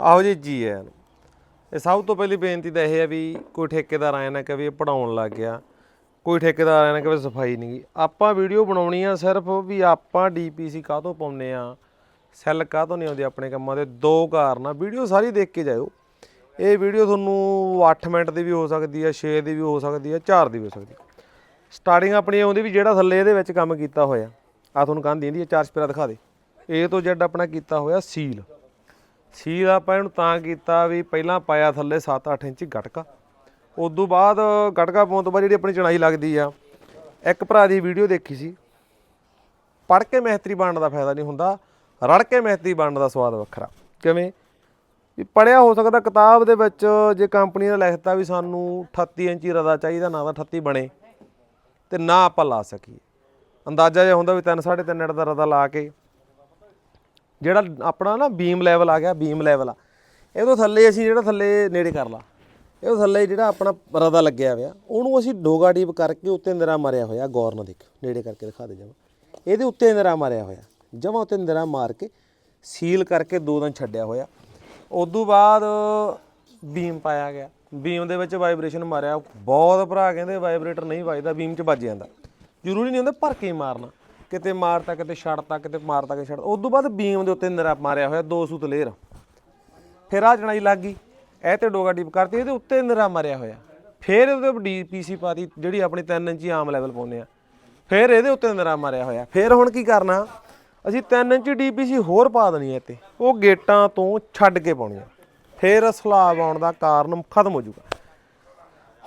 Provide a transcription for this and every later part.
ਆਹੋ ਜੀ ਜੀ ਹੈ ਇਹ ਸਭ ਤੋਂ ਪਹਿਲੀ ਬੇਨਤੀ ਤਾਂ ਇਹ ਹੈ ਵੀ ਕੋਈ ਠੇਕੇਦਾਰ ਆਇਆ ਨਾ ਕਿ ਵੀ ਪੜਾਉਣ ਲੱਗ ਗਿਆ। ਕੋਈ ਠੇਕੇਦਾਰ ਆਇਆ ਨਾ ਕਿ ਸਫ਼ਾਈ ਨਹੀਂ। ਗੀ ਆਪਾਂ ਵੀਡੀਓ ਬਣਾਉਣੀ ਆ ਸਿਰਫ ਵੀ ਆਪਾਂ ਡੀਪੀਸੀ ਕਾਹਤੋਂ ਪਾਉਂਦੇ ਆ, ਸੈੱਲ ਕਾਹਤੋਂ ਨਹੀਂ ਆਉਂਦੇ ਆਪਣੇ ਕੰਮਾਂ ਦੇ। ਦੋ ਕਾਰਨ ਆ। ਵੀਡੀਓ ਸਾਰੀ ਦੇਖ ਕੇ ਜਾਇਓ। ਇਹ ਵੀਡੀਓ ਤੁਹਾਨੂੰ 8 ਮਿੰਟ ਦੀ ਵੀ ਹੋ ਸਕਦੀ ਹੈ 6 ਦੀ ਵੀ ਹੋ ਸਕਦੀ ਹੈ 4 ਦੀ ਵੀ ਹੋ ਸਕਦੀ ਸਟਾਰਟਿੰਗ ਆਪਣੀ ਆਉਂਦੀ ਵੀ ਜਿਹੜਾ ਥੱਲੇ ਇਹਦੇ ਵਿੱਚ ਕੰਮ ਕੀਤਾ ਹੋਇਆ। ਆ ਤੁਹਾਨੂੰ ਕੰਧ ਦਿੰਦੀ ਹੈ ਚਾਰ ਸਪੇਰਾ ਦਿਖਾ ਦੇ। ਇਹ ਤੋਂ ਜੱਡ ਆਪਣਾ ਕੀਤਾ ਹੋਇਆ ਸੀਲ। ਸੀਲ ਆਪਾਂ ਇਹਨੂੰ ਤਾਂ ਕੀਤਾ ਵੀ ਪਹਿਲਾਂ ਪਾਇਆ ਥੱਲੇ 7-8 ਇੰਚ ਗਟਕਾ। ਉਦੋਂ ਬਾਅਦ ਗਟਕਾ ਪਾਉਣ ਤੋਂ ਬਾਅਦ ਜਿਹੜੀ ਆਪਣੀ ਚਣਾਈ ਲੱਗਦੀ ਆ, ਇੱਕ ਭਰਾ ਦੀ ਵੀਡੀਓ ਦੇਖੀ ਸੀ। ਪੜ ਕੇ ਮਿਹਤਰੀ ਬਣਨ ਦਾ ਫਾਇਦਾ ਨਹੀਂ ਹੁੰਦਾ ਰੜ ਕੇ ਮਹਿਤਰੀ ਬਣਨ ਦਾ ਸਵਾਦ ਵੱਖਰਾ। ਕਿਵੇਂ? ਵੀ ਪੜਿਆ ਹੋ ਸਕਦਾ ਕਿਤਾਬ ਦੇ ਵਿੱਚ ਜੇ ਕੰਪਨੀ ਨੇ ਲਿਖਤਾ ਵੀ ਸਾਨੂੰ 38 ਇੰਚੀ ਰਦਾ ਚਾਹੀਦਾ, ਨਾ ਤਾਂ 38 ਬਣੇ, ਤੇ ਨਾ ਆਪਾਂ ਲਾ ਸਕੀਏ। ਅੰਦਾਜ਼ਾ ਜਿਹਾ ਹੁੰਦਾ ਵੀ 3 3.5 ਇੰਚ ਦਾ ਰਦਾ ਲਾ ਕੇ ਜਿਹੜਾ ਆਪਣਾ ਨਾ ਬੀਮ ਲੈਵਲ ਆ ਗਿਆ ਬੀਮ ਲੈਵਲ ਆ। ਇਹ ਤੋਂ ਥੱਲੇ ਅਸੀਂ ਜਿਹੜਾ ਥੱਲੇ ਨੇੜੇ ਕਰ ਲਾ। ਇਹ ਤੋਂ ਥੱਲੇ ਜਿਹੜਾ ਆਪਣਾ ਰਦਾ ਲੱਗਿਆ ਹੋਇਆ, ਉਹਨੂੰ ਅਸੀਂ ਡੋਗਾ ਡੀਪ ਕਰਕੇ ਉੱਤੇ ਨਿਰਾ ਮਾਰਿਆ ਹੋਇਆ, ਗੌਰ ਨਾਲ ਦੇਖਿਓ, ਨੇੜੇ ਕਰਕੇ ਦਿਖਾ ਦੇ ਜਮਾ। ਇਹਦੇ ਉੱਤੇ ਨਿਰਾ ਮਾਰਿਆ ਹੋਇਆ, ਜਮਾ ਉੱਤੇ ਨਿਰਾ ਮਾਰ ਕੇ ਸੀਲ ਕਰਕੇ ਦੋ ਦਿਨ ਛੱਡਿਆ ਹੋਇਆ। ਉਦੋਂ ਬਾਅਦ ਬੀਮ ਪਾਇਆ ਗਿਆ। ਬੀਮ ਦੇ ਵਿੱਚ ਵਾਈਬ੍ਰੇਸ਼ਨ ਮਾਰਿਆ। ਬਹੁਤ ਭਰਾ ਕਹਿੰਦੇ ਵਾਈਬ੍ਰੇਟਰ ਨਹੀਂ ਵੱਜਦਾ ਬੀਮ 'ਚ ਵੱਜ ਜਾਂਦਾ। ਜ਼ਰੂਰੀ ਨਹੀਂ ਹੁੰਦਾ ਭਰ ਕੇ ਹੀ ਮਾਰਨਾ। ਕਿਤੇ ਮਾਰਤਾ, ਕਿਤੇ ਛੱਡਤਾ, ਕਿਤੇ ਮਾਰਤਾ, ਕਿਤੇ ਛੱਡ ਉਦੋਂ ਬਾਅਦ ਬੀਮ ਦੇ ਉੱਤੇ ਨਰਾ ਮਾਰਿਆ ਹੋਇਆ, ਦੋ ਸੂਤ ਲੇਅਰ। ਫਿਰ ਆ ਚਣਾਈ ਲੱਗ ਗਈ। ਇਹ ਤੇ ਡੋਗਾ ਡੀਪ ਕਰਤੀ, ਇਹਦੇ ਉੱਤੇ ਨਰਾ ਮਾਰਿਆ ਹੋਇਆ। ਫਿਰ ਇਹਦੇ ਉੱਤੇ ਡੀਪੀਸੀ ਪਾਤੀ, ਜਿਹੜੀ ਆਪਣੀ 3 ਇੰਚੀ ਆਮ ਲੈਵਲ ਪਾਉਂਦੇ ਆ। ਫਿਰ ਇਹਦੇ ਉੱਤੇ ਨਰਾ ਮਾਰਿਆ ਹੋਇਆ। ਫਿਰ ਹੁਣ ਕੀ ਕਰਨਾ? ਅਸੀਂ 3 ਇੰਚੀ ਡੀਪੀਸੀ ਹੋਰ ਪਾ ਦੇਣੀ ਹੈ ਇੱਥੇ। ਉਹ ਗੇਟਾਂ ਤੋਂ ਛੱਡ ਕੇ ਪਾਉਣੀ ਆ ਫਿਰ ਸਲਾਬ ਆਉਣ ਦਾ ਕਾਰਨ ਖਤਮ ਹੋ ਜਾਊਗਾ।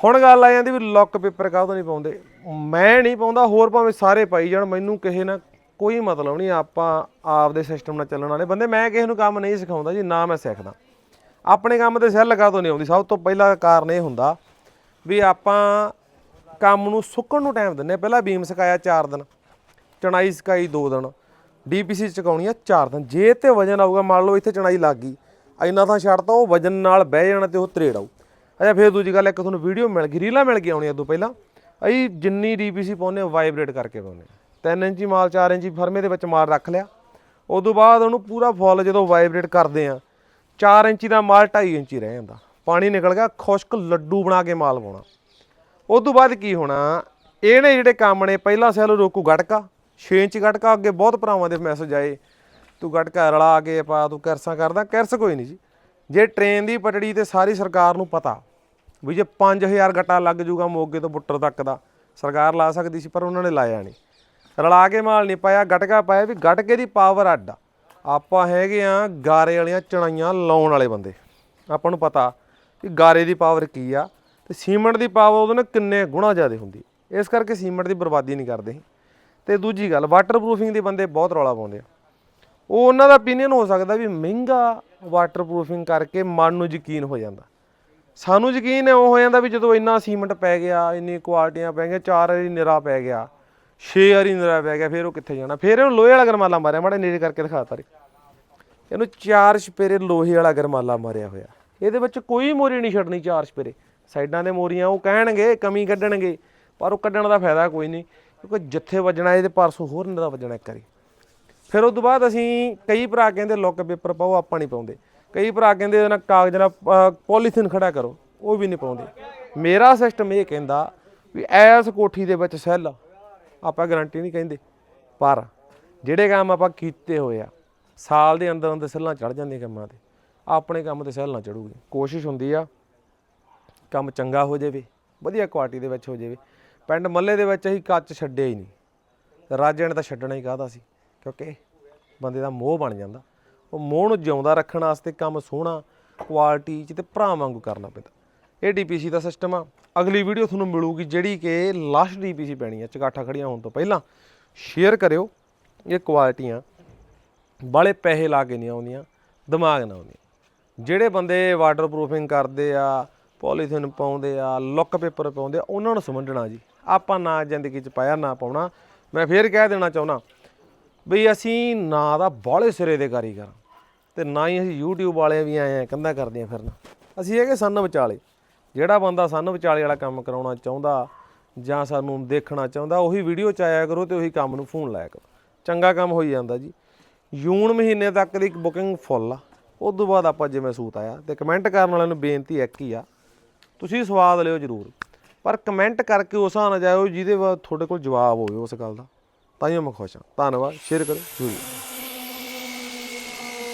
ਹੁਣ ਗੱਲ ਆ ਜਾਂਦੀ ਵੀ ਲੁੱਕ ਪੇਪਰ ਕਾਹਦੋਂ ਨਹੀਂ ਪਾਉਂਦੇ? ਮੈਂ ਨਹੀਂ ਪਾਉਂਦਾ, ਹੋਰ ਭਾਵੇਂ ਸਾਰੇ ਪਾਈ ਜਾਣ, ਮੈਨੂੰ ਕਿਸੇ ਨਾਲ ਕੋਈ ਮਤਲਬ ਨਹੀਂ, ਆਪਾਂ ਆਪਦੇ ਸਿਸਟਮ ਨਾਲ ਚੱਲਣ ਵਾਲੇ ਬੰਦੇ, ਮੈਂ ਕਿਸੇ ਨੂੰ ਕੰਮ ਨਹੀਂ ਸਿਖਾਉਂਦਾ ਜੀ, ਨਾ ਮੈਂ ਸਿੱਖਦਾ। ਆਪਣੇ ਕੰਮ ਤੇ ਸਿਰ ਲਗਾ ਤੋਂ ਨਹੀਂ ਆਉਂਦੀ, ਸਭ ਤੋਂ ਪਹਿਲਾ ਕਾਰਨ ਇਹ ਹੁੰਦਾ ਵੀ ਆਪਾਂ ਕੰਮ ਨੂੰ ਸੁੱਕਣ ਨੂੰ ਟਾਈਮ ਦਿੰਨੇ ਪਹਿਲਾਂ ਬੀਮ ਸਿਕਾਇਆ 4 ਦਿਨ, ਚਣਾਈ ਸਿਕਾਈ 2 ਦਿਨ ਡੀਪੀਸੀ ਚਕਾਉਣੀ ਆ 4 ਦਿਨ। ਜੇ ਤੇ ਵਜਨ ਆਊਗਾ, ਮੰਨ ਲਓ ਇੱਥੇ ਚਣਾਈ ਲੱਗ ਗਈ, ਇੰਨਾ ਤਾਂ ਛੱਡਤਾ, ਉਹ ਵਜਨ ਨਾਲ ਬਹਿ ਜਾਣਾ ਤੇ ਉਹ ਤਰੇੜ ਆਊ। ਅੱਛਾ, ਫਿਰ ਦੂਜੀ ਗੱਲ, ਇੱਕ ਤੁਹਾਨੂੰ ਵੀਡੀਓ ਮਿਲ ਗਈ, ਰੀਲਾਂ ਮਿਲ ਗਈ ਆਉਣੀਆਂ ਤੋਂ ਪਹਿਲਾਂ। ਅਸੀਂ ਜਿੰਨੀ ਡੀਪੀਸੀ ਪਾਉਂਦੇ ਵਾਈਬ੍ਰੇਟ ਕਰਕੇ ਪਾਉਂਦੇ 3 ਇੰਚੀ ਮਾਲ 4 ਇੰਚੀ ਫਰਮੇ ਦੇ ਵਿੱਚ ਮਾਲ ਰੱਖ ਲਿਆ। ਉਦੋਂ ਬਾਅਦ ਉਹਨੂੰ ਪੂਰਾ ਫੁੱਲ ਜਦੋਂ ਵਾਈਬ੍ਰੇਟ ਕਰਦੇ ਆ 4 ਇੰਚੀ ਦਾ ਮਾਲ 2.5 ਇੰਚੀ ਰਹਿ ਜਾਂਦਾ। ਪਾਣੀ ਨਿਕਲ ਗਿਆ, ਖੁਸ਼ਕ ਲੱਡੂ ਬਣਾ ਕੇ ਮਾਲ ਪਾਉਣਾ। ਉਦੋਂ ਬਾਅਦ ਕੀ ਹੋਣਾ ਇਹਨੇ ਜਿਹੜੇ ਕੰਮ ਨੇ, ਪਹਿਲਾ ਸੈੱਲ ਰੋਕੂ ਗਟਕਾ 6 ਇੰਚ ਗਟਕਾ, ਅੱਗੇ ਬਹੁਤ ਭਰਾਵਾਂ ਦੇ ਮੈਸੇਜ ਆਏ, ਤੂੰ ਗਟਕਾ ਰਲਾ ਕੇ ਪਾ, ਤੂੰ ਕਿਰਸਾਂ ਕਰਦਾ। ਕਿਰਸ ਕੋਈ ਨਹੀਂ ਜੀ ਜੇ ਟ੍ਰੇਨ ਦੀ ਪਟੜੀ ਤੇ ਸਾਰੀ ਸਰਕਾਰ ਨੂੰ ਪਤਾ ਵੀ ਜੇ 5000 ਗੱਟਾ ਲੱਗ ਜੂਗਾ ਮੋਗੇ ਤੋਂ ਬੁੱਟਰ ਤੱਕ ਦਾ, ਸਰਕਾਰ ਲਾ ਸਕਦੀ ਸੀ, ਪਰ ਉਹਨਾਂ ਨੇ ਲਾਇਆ ਨਹੀਂ। ਰਲਾ ਕੇ ਮਾਲ ਨਹੀਂ ਪਾਇਆ, ਗਟਕਾ ਪਾਇਆ ਵੀ ਗਟਕੇ ਦੀ ਪਾਵਰ ਅੱਡ ਆ। ਆਪਾਂ ਹੈਗੇ ਆ ਗਾਰੇ ਵਾਲੀਆਂ ਚਣਾਈਆਂ ਲਾਉਣ ਵਾਲੇ ਬੰਦੇ। ਆਪਾਂ ਨੂੰ ਪਤਾ ਕਿ ਗਾਰੇ ਦੀ ਪਾਵਰ ਕੀ ਆ ਤੇ ਸੀਮੈਂਟ ਦੀ ਪਾਵਰ ਉਹਦੇ ਨਾਲ ਕਿੰਨੇ ਗੁਣਾ ਜ਼ਿਆਦਾ ਹੁੰਦੀ। ਇਸ ਕਰਕੇ ਸੀਮੈਂਟ ਦੀ ਬਰਬਾਦੀ ਨਹੀਂ ਕਰਦੇ ਸੀ। ਤੇ ਦੂਜੀ ਗੱਲ ਵਾਟਰਪ੍ਰੂਫਿੰਗ ਦੇ ਬੰਦੇ ਬਹੁਤ ਰੌਲਾ ਪਾਉਂਦੇ ਆ। ਉਹ ਉਹਨਾਂ ਦਾ opinion ਹੋ ਸਕਦਾ ਵੀ ਮਹਿੰਗਾ ਵਾਟਰਪ੍ਰੂਫਿੰਗ ਕਰਕੇ ਮਨ ਨੂੰ ਯਕੀਨ ਹੋ ਜਾਂਦਾ। ਸਾਨੂੰ ਯਕੀਨ ਉਹ ਹੋ ਜਾਂਦਾ ਵੀ ਜਦੋਂ ਇੰਨਾ ਸੀਮੈਂਟ ਪੈ ਗਿਆ, ਇੰਨੀ ਕੁਆਲਟੀਆਂ ਪੈ ਗਈਆਂ, ਚਾਰ ਵਾਰੀ ਨਿਰਾ ਪੈ ਗਿਆ, ਛੇ ਵਾਰੀ ਨਿਰਾ ਪੈ ਗਿਆ, ਫਿਰ ਉਹ ਕਿੱਥੇ ਜਾਣਾ? ਫਿਰ ਇਹਨੂੰ ਲੋਹੇ ਵਾਲਾ ਗਰਮਾਲਾ ਮਾਰਿਆ, ਮਾੜੇ ਨੇੜੇ ਕਰਕੇ ਦਿਖਾ ਤਾਰੇ। ਇਹਨੂੰ ਚਾਰ ਛਪੇਰੇ ਲੋਹੇ ਵਾਲਾ ਗਰਮਾਲਾ ਮਾਰਿਆ ਹੋਇਆ। ਇਹਦੇ ਵਿੱਚ ਕੋਈ ਮੋਰੀ ਨਹੀਂ ਛੱਡਣੀ ਚਾਰ ਛਪੇਰੇ। ਸਾਈਡਾਂ ਦੇ ਮੋਰੀਆਂ ਉਹ ਕਹਿਣਗੇ, ਕਮੀ ਕੱਢਣਗੇ, ਪਰ ਉਹ ਕੱਢਣ ਦਾ ਫਾਇਦਾ ਕੋਈ ਨਹੀਂ, ਕਿਉਂਕਿ ਜਿੱਥੇ ਵੱਜਣਾ ਇਹਦੇ ਪਰਸੋਂ ਹੋਰ ਨਿਰਾ ਵੱਜਣਾ ਇੱਕ ਵਾਰੀ। ਫਿਰ ਉਸ ਤੋਂ ਬਾਅਦ ਅਸੀਂ ਕਈ ਭਰਾ ਕਹਿੰਦੇ, ਲੁੱਕ, ਪੇਪਰ ਪਾਓ, ਆਪਾਂ ਨਹੀਂ ਪਾਉਂਦੇ। ਕਈ ਭਰਾ ਕਹਿੰਦੇ ਇਹਨਾਂ ਕਾਗਜ਼ ਨਾਲ ਪੋਲੀਥੀਨ ਖੜਾ ਕਰੋ, ਉਹ ਵੀ ਨਹੀਂ ਪਾਉਂਦੇ। ਮੇਰਾ ਸਿਸਟਮ ਇਹ ਕਹਿੰਦਾ ਵੀ ਐਸ ਕੋਠੀ ਦੇ ਵਿੱਚ ਸੈੱਲ, ਆਪਾਂ ਗਾਰੰਟੀ ਨਹੀਂ ਕਹਿੰਦੇ। ਪਰ ਜਿਹੜੇ ਕੰਮ ਆਪਾਂ ਕੀਤੇ ਹੋਏ ਆ, ਸਾਲ ਦੇ ਅੰਦਰ ਅੰਦਰ ਸੈੱਲਾਂ ਚੜ ਜਾਂਦੀਆਂ ਕੰਮਾਂ ਤੇ, ਆਪਣੇ ਕੰਮ ਤੇ ਸੈੱਲ ਨਾ ਚੜੂਗੀ ਕੋਸ਼ਿਸ਼ ਹੁੰਦੀ ਆ, ਕੰਮ ਚੰਗਾ ਹੋ ਜਾਵੇ, ਵਧੀਆ ਕੁਆਲਿਟੀ ਦੇ ਵਿੱਚ ਹੋ ਜਾਵੇ। ਪਿੰਡ ਮੱਲੇ ਦੇ ਵਿੱਚ ਅਸੀਂ ਕੱਚ ਛੱਡਿਆ ਹੀ ਨਹੀਂ। ਰਾਜੇ ਨੇ ਤਾਂ ਛੱਡਣਾ ਹੀ ਕਾਹਦਾ ਸੀ, ਕਿਉਂਕਿ ਬੰਦੇ ਦਾ ਮੋਹ ਬਣ ਜਾਂਦਾ। ਉਹ ਮੋਹ ਨੂੰ ਜਿਉਂਦਾ ਰੱਖਣ ਵਾਸਤੇ ਕੰਮ ਸੋਹਣਾ ਕੁਆਲਿਟੀ ਚ ਤੇ ਭਰਾ ਵਾਂਗੂ ਕਰਨਾ ਪੈਂਦਾ। ਇਹ ਡੀਪੀਸੀ ਦਾ ਸਿਸਟਮ ਆ। ਅਗਲੀ ਵੀਡੀਓ ਤੁਹਾਨੂੰ ਮਿਲੂਗੀ ਜਿਹੜੀ ਕਿ ਲਾਸਟ ਡੀਪੀਸੀ ਪੈਣੀ ਆ ਚਗਾਠਾ ਖੜੀਆਂ ਹੋਣ ਤੋਂ ਪਹਿਲਾਂ। ਸ਼ੇਅਰ ਕਰਿਓ, ਇਹ ਕੁਆਲਿਟੀਆਂ ਬਾਲੇ ਪੈਸੇ ਲਾ ਕੇ ਨਹੀਂ ਆਉਂਦੀਆਂ, ਦਿਮਾਗ ਨਾਲ ਆਉਂਦੀਆਂ। ਜਿਹੜੇ ਬੰਦੇ ਵਾਟਰਪ੍ਰੂਫਿੰਗ ਕਰਦੇ ਆ ਪੋਲੀਥੀਨ ਪਾਉਂਦੇ ਆ ਲੁੱਕ ਪੇਪਰ ਪਾਉਂਦੇ ਆ, ਉਹਨਾਂ ਨੂੰ ਸਮਝਣਾ ਜੀ। ਆਪਾਂ ਨਾ ਜ਼ਿੰਦਗੀ 'ਚ ਪਾਇਆ, ਨਾ ਪਾਉਣਾ। ਮੈਂ ਫੇਰ ਕਹਿ ਦੇਣਾ ਚਾਹੁੰਦਾ ਬਈ ਅਸੀਂ ਨਾ ਦਾ ਬਾਲੇ ਸਿਰੇ ਦੇ ਕਾਰੀਗਰ ਤੇ ਨਾ ਹੀ ਅਸੀਂ YouTube ਵਾਲੇ ਵੀ ਆਏ ਆ ਕੰਦਾ ਕਰਦੇ ਆ ਫਿਰਨਾ। ਅਸੀਂ ਹੈਗੇ ਸੰਨ ਵਿਚਾਲੇ। ਜਿਹੜਾ ਬੰਦਾ ਸੰਨ ਵਿਚਾਲੇ ਵਾਲਾ ਕੰਮ ਕਰਾਉਣਾ ਚਾਹੁੰਦਾ, ਜਾਂ ਸਾਨੂੰ ਦੇਖਣਾ ਚਾਹੁੰਦਾ, ਉਹੀ ਵੀਡੀਓ ਚ ਆਇਆ ਕਰੋ ਤੇ ਉਹੀ ਕੰਮ ਨੂੰ ਫੋਨ ਲਾਇਆ ਕਰੋ। ਚੰਗਾ ਕੰਮ ਹੋਈ ਜਾਂਦਾ ਜੀ। ਜੂਨ ਮਹੀਨੇ ਤੱਕ ਦੀ ਬੁਕਿੰਗ ਫੁੱਲ ਆ। ਉਸ ਤੋਂ ਬਾਅਦ ਆਪਾਂ ਜਿਵੇਂ ਸੂਤ ਆਇਆ, ਤੇ ਕਮੈਂਟ ਕਰਨ ਵਾਲਿਆਂ ਨੂੰ ਬੇਨਤੀ ਇੱਕ ਹੀ ਆ, ਤੁਸੀਂ ਸਵਾਦ ਲਿਓ ਜ਼ਰੂਰ। ਪਰ ਕਮੈਂਟ ਕਰਕੇ ਉਸ ਹਿਸਾਬ ਨਾਲ ਜਾਇਓ ਜਿਹਦੇ ਬਾਅਦ ਤੁਹਾਡੇ ਕੋਲ ਜਵਾਬ ਹੋਵੇ ਉਸ ਗੱਲ ਦਾ। ਤਾਂ ਹੀ ਮੈਂ ਖੁਸ਼ ਹਾਂ। ਧੰਨਵਾਦ। ਸ਼ੇਅਰ ਕਰੋ। ਜ਼ਰੂਰ।